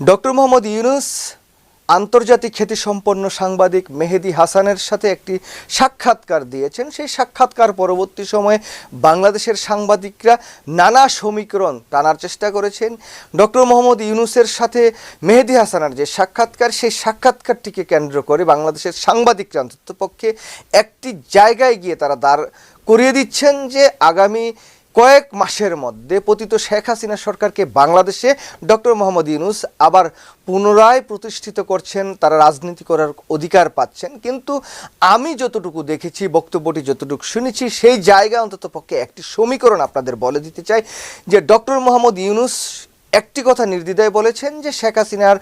Doctor Muhammad Yunus আন্তর্জাতিক খ্যাতিসম্পন্ন সাংবাদিক মেহেদি হাসানের সাথে একটি সাক্ষাৎকার দিয়েছেন। সেই সাক্ষাৎকার পরবর্তী সময়ে বাংলাদেশের সাংবাদিকরা নানা সমীকরণ টানার চেষ্টা করেছেন। ডক্টর মোহাম্মদ ইউনুসের সাথে মেহেদি হাসানের যে সাক্ষাৎকার, সেই সাক্ষাৎকারটিকে কেন্দ্র করে বাংলাদেশের সাংবাদিকরা অন্ততপক্ষে একটি জায়গায় গিয়ে তারা দাঁড় করিয়ে দিচ্ছেন যে আগামী কয়েক মাসের মধ্যে পতিত শেখ হাসিনা সরকারকে বাংলাদেশে ডক্টর মোহাম্মদ ইউনুস আবার পুনরায় প্রতিষ্ঠিত করছেন, তারা রাজনীতি করার অধিকার পাচ্ছেন। কিন্তু আমি যতটুকু দেখেছি, বক্তব্যটি যতটুকু শুনেছি, সেই জায়গা অন্তত পক্ষে একটি সমীকরণ আপনাদের বলে দিতে চাই যে ডক্টর মোহাম্মদ ইউনুস একটি কথা নির্দ্বিধায় বলেছেন যে শেখ হাসিনার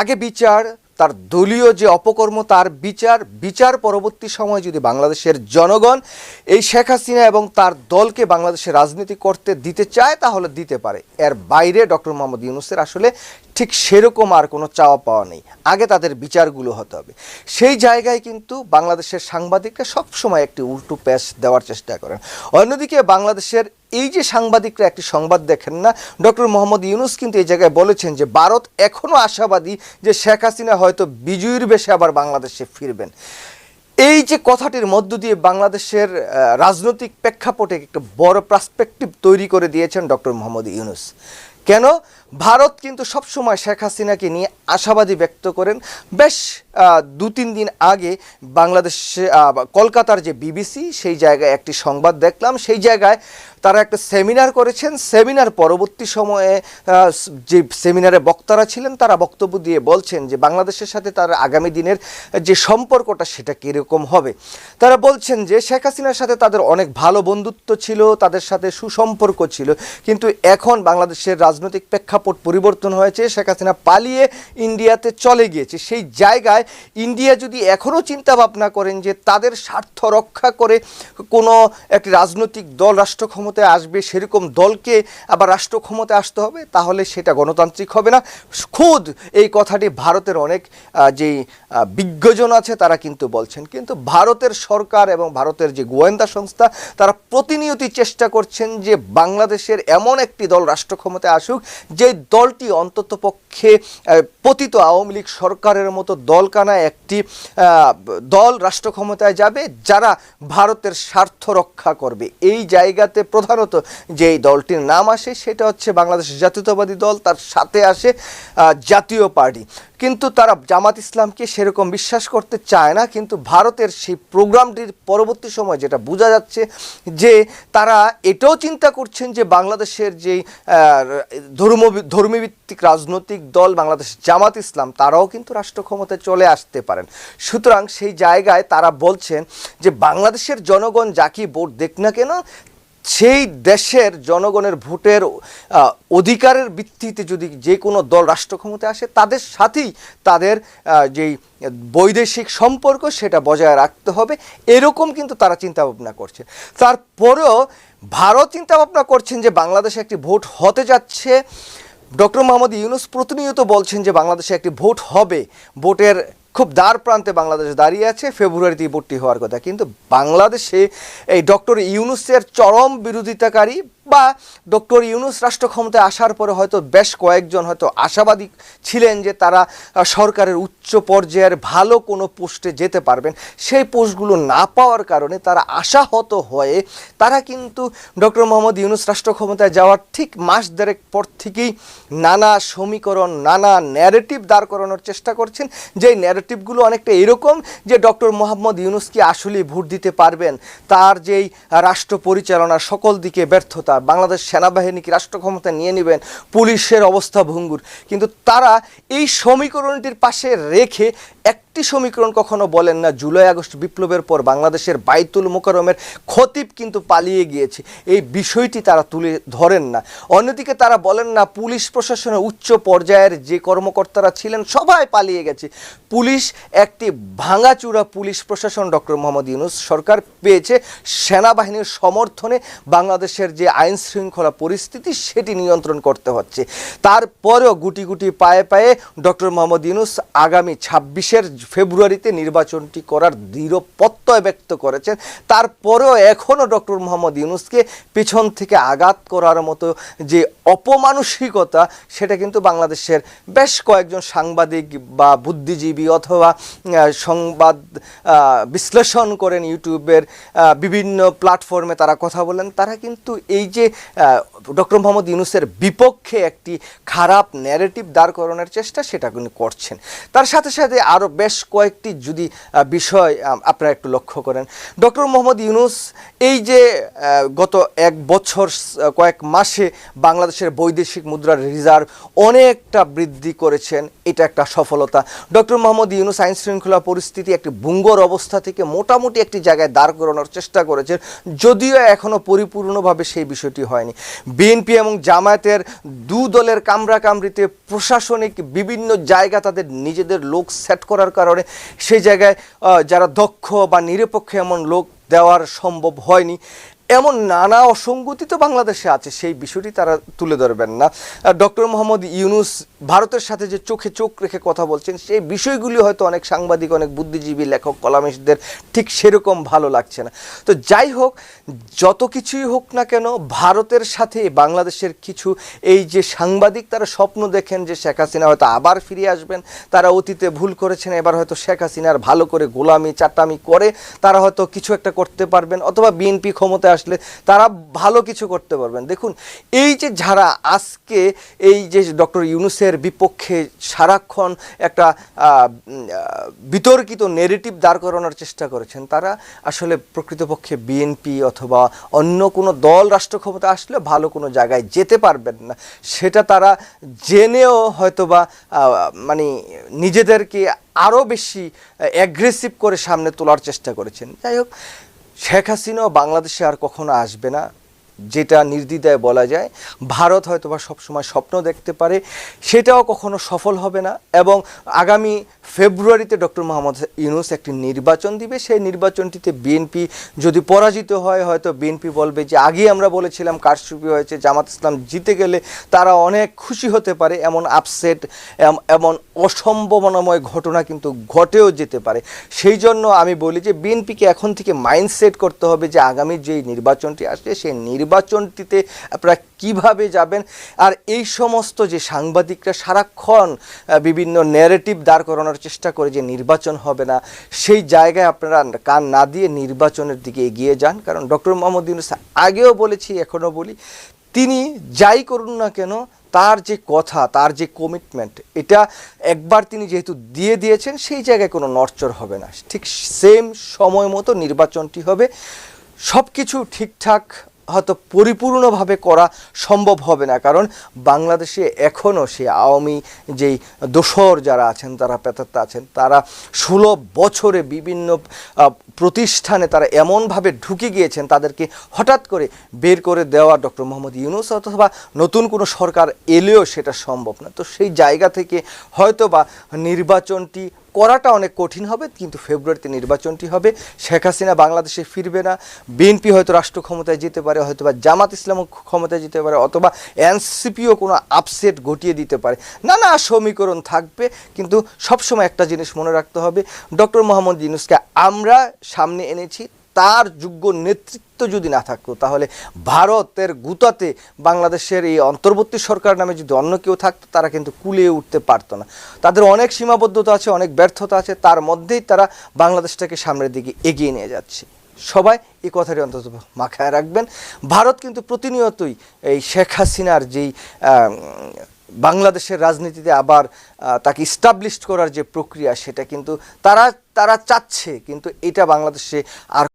আগে বিচার তার দলীয় যে অপকর্ম, তার বিচার বিচার পরবর্তী সময় যদি বাংলাদেশের জনগণ এই শেখ হাসিনা এবং তার দলকে বাংলাদেশে রাজনীতি করতে দিতে চায়, তাহলে দিতে পারে। এর বাইরে ডক্টর মোহাম্মদ ইউনুসের আসলে ঠিক সেরকম আর কোনো চাওয়া পাওয়া নেই। আগে তাদের বিচারগুলো হতে হবে। সেই জায়গায় কিন্তু বাংলাদেশের সাংবাদিকরা সবসময় একটি উল্টো প্যাচ দেওয়ার চেষ্টা করেন। অন্যদিকে বাংলাদেশের এই যে সাংবাদিকরা একটি সংবাদ দেখেন না, ডক্টর মোহাম্মদ ইউনুস কিন্তু এই জায়গায় বলেছেন যে, ভারত এখনও আশাবাদী যে শেখ হাসিনা হয়তো বিজয়ীর বেশে আবার বাংলাদেশে ফিরবেন। এই যে কথাটির মধ্য দিয়ে বাংলাদেশের রাজনৈতিক প্রেক্ষাপটে একটা বড় পার্সপেক্টিভ তৈরি করে দিয়েছেন ডক্টর মোহাম্মদ ইউনুস। কেন? ভারত কিন্তু সবসময় শেখ হাসিনাকে নিয়ে আশাবাদী ব্যক্ত করেন। বেশ দু তিন দিন আগে বাংলাদেশে কলকাতার যে বিবিসি, সেই জায়গায় একটি সংবাদ দেখলাম। সেই জায়গায় তারা একটা সেমিনার করেছেন। সেমিনার পরবর্তী সময়ে যে সেমিনারে বক্তারা ছিলেন, তারা বক্তব্য দিয়ে বলছেন যে বাংলাদেশের সাথে তার আগামী দিনের যে সম্পর্কটা, সেটা কীরকম হবে? তারা বলছেন যে শেখ হাসিনার সাথে তাদের অনেক ভালো বন্ধুত্ব ছিল, তাদের সাথে সুসম্পর্ক ছিল। কিন্তু এখন বাংলাদেশের রাজনৈতিক প্রেক্ষাপট পরিবর্তন হয়েছে, শেখ হাসিনা পালিয়ে ইন্ডিয়াতে চলে গিয়েছে। সেই জায়গায় ইন্ডিয়া যদি এখনও চিন্তা ভাবনা করেন যে তাদের স্বার্থ রক্ষা করে কোনো একটি রাজনৈতিক দল রাষ্ট্র ক্ষমতায় আসবে, সেরকম দলকে আবার রাষ্ট্র ক্ষমতায় আসতে হবে, তাহলে সেটা গণতান্ত্রিক হবে না। খুদ এই কথাটি ভারতের অনেক যেই বিজ্ঞজন আছে, তারা কিন্তু বলছেন। কিন্তু ভারতের সরকার এবং ভারতের যে গোয়েন্দা সংস্থা, তারা প্রতিনিয়তই চেষ্টা করছেন যে বাংলাদেশের এমন একটি দল রাষ্ট্র ক্ষমতায় আসুক যে দলটি অন্ততপক্ষে পতিত আওয়ামী লীগ সরকারের মতো দলকানা একটি দল রাষ্ট্র ক্ষমতায় যাবে, যারা ভারতের স্বার্থ রক্ষা করবে। এই জায়গাতে প্রধানত যে দলটির নাম আসে, সেটা হচ্ছে বাংলাদেশ জাতীয়তাবাদী দল, তার সাথে আসে জাতীয় পার্টি। কিন্তু তারা জামাত ইসলামকে সেরকম বিশ্বাস করতে চায় না, কিন্তু ভারতের সেই প্রোগ্রামটির পরবর্তী সময় যেটা বোঝা যাচ্ছে যে তারা এটাও চিন্তা করছেন যে বাংলাদেশের যেই ধর্ম ধর্মভিত্তিক রাজনৈতিক দল বাংলাদেশ জামাত ইসলাম, তারাও কিন্তু রাষ্ট্র ক্ষমতায় চলে আসতে পারেন। সুতরাং সেই জায়গায় তারা বলছেন যে বাংলাদেশের জনগণ যাকে ভোট দেখ না কেন, সেই দেশের জনগণের ভোটের অধিকারের ভিত্তিতে যদি যে কোনো দল রাষ্ট্র ক্ষমতায় আসে, তাদের সাথেই তাদের যেই বৈদেশিক সম্পর্ক সেটা বজায় রাখতে হবে। এরকম কিন্তু তারা চিন্তা ভাবনা করছে। তারপরেও ভারত চিন্তা ভাবনা করছেন যে বাংলাদেশে একটি ভোট হতে যাচ্ছে। ডক্টর মোহাম্মদ ইউনুস প্রতিনিয়ত বলছেন যে বাংলাদেশে একটি ভোট হবে। ভোটের খুব দ্বার প্রান্তে বাংলাদেশ দাঁড়িয়ে আছে। ফেব্রুয়ারিতে ভোটটি হওয়ার কথা। কিন্তু বাংলাদেশে এই ডক্টর ইউনুসের চরম বিরোধিতাকারী বা ডক্টর ইউনুস রাষ্ট্র ক্ষমতায় আসার পরে হয়তো বেশ কয়েকজন হয়তো আশাবাদী ছিলেন যে তারা সরকারের উচ্চ পর্যায়ের ভালো কোনো পোস্টে যেতে পারবেন। সেই পোস্টগুলো না পাওয়ার কারণে তারা আশাহত হয়ে তারা কিন্তু ডক্টর মোহাম্মদ ইউনুস রাষ্ট্র ক্ষমতায় যাওয়ার ঠিক মাস দেড়েক পর থেকেই নানা সমীকরণ, নানা ন্যারেটিভ দাঁড় করানোর চেষ্টা করছেন। যে ন্যারেটিভগুলো অনেকটা এরকম যে ডক্টর মোহাম্মদ ইউনুস কি আসলেই ভোট দিতে পারবেন? তার যেই রাষ্ট্র পরিচালনার সকল দিকে ব্যর্থতা বাংলাদেশ সেনাবাহিনীকে রাষ্ট্র ক্ষমতা নিয়ে নেবেন? পুলিশের অবস্থা ভঙ্গুর। কিন্তু তারা এই সমীকরণটির পাশে রেখে একটি সমীকরণ কখনো বলেন না, জুলাই আগস্ট বিপ্লবের পর বাংলাদেশের বাইতুল মোকারমের খতিব কিন্তু পালিয়ে গিয়েছে। এই বিষয়টি তারা তুলে ধরেন না। অন্যদিকে তারা বলেন না, পুলিশ প্রশাসনের উচ্চ পর্যায়ের যে কর্মকর্তারা ছিলেন, সবাই পালিয়ে গেছে। পুলিশ একটি ভাঙাচুরা পুলিশ প্রশাসন ডক্টর মোহাম্মদ ইউনুস সরকার পেয়েছে। সেনাবাহিনীর সমর্থনে বাংলাদেশের যে আইন শৃঙ্খলা পরিস্থিতি, সেটি নিয়ন্ত্রণ করতে হচ্ছে। তারপরেও গুটি গুটি পায়ে পায়ে ডক্টর মোহাম্মদ ইউনুস আগামী ছাব্বিশের ফেব্রুয়ারিতে নির্বাচনটি করার দৃঢ় প্রত্যয় ব্যক্ত করেছেন। তারপরেও এখনও ডক্টর মোহাম্মদ ইউনুসকে পেছন থেকে আঘাত করার মতো যে অপমানসিকতা, সেটা কিন্তু বাংলাদেশের বেশ কয়েকজন সাংবাদিক বা বুদ্ধিজীবী অথবা সংবাদ বিশ্লেষণ করেন ইউটিউবের বিভিন্ন প্ল্যাটফর্মে তারা কথা বলেন। তারা কিন্তু এই যে ডক্টর মোহাম্মদ ইউনুসের বিপক্ষে একটি খারাপ ন্যারেটিভ দাঁড় করানোর চেষ্টা, সেটা কিন্তু করছেন। তার সাথে সাথে আরও বেশ কয়েকটি যদি বিষয় আপনারা একটু লক্ষ্য করেন। ডক্টর মোহাম্মদ ইউনুস এই যে গত এক বছর কয়েক মাসে বাংলাদেশের বৈদেশিক মুদ্রার রিজার্ভ অনেকটা বৃদ্ধি করেছেন, এটা একটা সফলতা। ডক্টর মোহাম্মদ ইউনুস আইন শৃঙ্খলা পরিস্থিতি একটি ভুঙ্গর অবস্থা থেকে মোটামুটি একটি জায়গায় দাঁড় করানোর চেষ্টা করেছেন, যদিও এখনও পরিপূর্ণভাবে সেই বিষয়টি হয়নি। বিএনপি এবং জামায়াতের দু দলের কামরা কামড়িতে প্রশাসনিক বিভিন্ন জায়গা তাদের নিজেদের লোক সেট করার কারণে সেই জায়গায় যারা দক্ষ বা নিরপেক্ষ এমন লোক দেওয়ার সম্ভব হয়নি। এমন নানা অসঙ্গতি তো বাংলাদেশে আছে, সেই বিষয়টি তারা তুলে ধরবেন না। ডক্টর মোহাম্মদ ইউনুস ভারতের সাথে যে চোখে চোখ রেখে কথা বলছেন, সেই বিষয়গুলি হয়তো অনেক সাংবাদিক, অনেক বুদ্ধিজীবী, লেখক কলামিস্টদের ঠিক সেরকম ভালো লাগছে না। তো যাই হোক, যত কিছুই হোক না কেন, ভারতের সাথে বাংলাদেশের কিছু এই যে সাংবাদিক, তারা স্বপ্ন দেখেন যে শেখ হাসিনা হয়তো আবার ফিরে আসবেন। তারা অতীতে ভুল করেছেন, এবার হয়তো শেখ হাসিনার ভালো করে গোলামি, চাটামি করে তারা হয়তো কিছু একটা করতে পারবেন, অথবা বিএনপি ক্ষমতায় আসলে তারা ভালো কিছু করতে পারবেন। দেখুন, এই যে যারা আজকে এই যে ডক্টর ইউনুসের বিপক্ষে সারাক্ষণ একটা বিতর্কিত নেগেটিভ দাঁড় করানোর চেষ্টা করেছেন, তারা আসলে প্রকৃতপক্ষে বিএনপি অথবা অন্য কোনো দল রাষ্ট্র ক্ষমতা আসলে ভালো কোনো জায়গায় যেতে পারবেন না। সেটা তারা জেনেও হয়তোবা মানে নিজেদেরকে আরও বেশি অ্যাগ্রেসিভ করে সামনে তোলার চেষ্টা করেছেন। যাই হোক শেখ হাসিনাও বাংলাদেশে আর কখনো আসবে না, যেটা নির্দ্বিধায় বলা যায়। ভারত হয়তো বা সবসময় স্বপ্ন দেখতে পারে, সেটাও কখনো সফল হবে না এবং আগামী ফেব্রুয়ারিতে ডক্টর মোহাম্মদ ইউনুস একটি নির্বাচন দিবে। সেই নির্বাচনটিতে বিএনপি যদি পরাজিত হয়, হয়তো বিএনপি বলবে যে আগে আমরা বলেছিলাম কারচুপি হয়েছে, জামাত ইসলাম জিতে গেলে তারা অনেক খুশি হতে পারে। এমন আপসেট এমন অসম্ভাবনাময় ঘটনা কিন্তু ঘটেও যেতে পারে। সেই জন্য আমি বলি যে, বিএনপিকে এখন থেকে মাইন্ডসেট করতে হবে যে, আগামী যেই নির্বাচনটি আসবে, সেই নির্বাচনটিতে আপনারা কীভাবে যাবেন? আর এই সমস্ত যে সাংবাদিকরা সারাক্ষণ বিভিন্ন ন্যারেটিভ দাঁড় করানোর চেষ্টা করে যে নির্বাচন হবে না, সেই জায়গায় আপনারা কান না দিয়ে নির্বাচনের দিকে এগিয়ে যান। কারণ ডক্টর মোহাম্মদ ইউনুস আগেও বলেছি, এখনও বলি, তিনি যাই করুন না কেন, তার যে কথা, তার যে কমিটমেন্ট এটা একবার তিনি যেহেতু দিয়ে দিয়েছেন, সেই জায়গায় কোনো নরচর হবে না। ঠিক সেম সময় মতো নির্বাচনটি হবে। সব কিছু ঠিকঠাক হয়তো পরিপূর্ণভাবে করা সম্ভব হবে না। কারণ বাংলাদেশে এখনও সে আওয়ামী যেই দোসর যারা আছেন, তারা পেতাত্তা আছেন, তারা ষোলো বছরে বিভিন্ন প্রতিষ্ঠানে তারা এমনভাবে ঢুকে গিয়েছেন, তাদেরকে হঠাৎ করে বের করে দেওয়া ডক্টর মোহাম্মদ ইউনুস অথবা নতুন কোনো সরকার এলেও সেটা সম্ভব না। তো সেই জায়গা থেকে হয়তো বা নির্বাচনটি করাটা অনেক কঠিন হবে, কিন্তু ফেব্রুয়ারিতে নির্বাচনটি হবে। শেখ হাসিনা বাংলাদেশে ফিরবে না। বিএনপি হয়তো রাষ্ট্র ক্ষমতায় যেতে পারে হয়তো বা জামাত ইসলামও ক্ষমতায় যেতে পারে, অথবা এনসিপিও কোনো আপসেট ঘটিয়ে দিতে পারে। নানা সমীকরণ থাকবে, কিন্তু সবসময় একটা জিনিস মনে রাখতে হবে, ডক্টর মোহাম্মদ ইউনুসকে আমরা সামনে এনেছি তার যোগ্য নেতৃত্ব যদি না থাকতো, তাহলে ভারতের গুতাতে বাংলাদেশের এই অন্তর্বর্তী সরকার নামে যদি অন্য কেউ থাকতো, তারা কিন্তু কুলিয়ে উঠতে পারতো না। তাদের অনেক সীমাবদ্ধতা আছে, অনেক ব্যর্থতা আছে, তার মধ্যেই তারা বাংলাদেশটাকে সামনের দিকে এগিয়ে নিয়ে যাচ্ছে। সবাই এই কথাটি অন্তত মাথায় রাখবেন। ভারত কিন্তু প্রতিনিয়তই এই শেখ হাসিনার যেই বাংলাদেশের রাজনীতিতে আবার তাকে ইস্টাবলিশড করার যে প্রক্রিয়া, সেটা কিন্তু তারা তারা চাচ্ছে, কিন্তু এটা বাংলাদেশে আর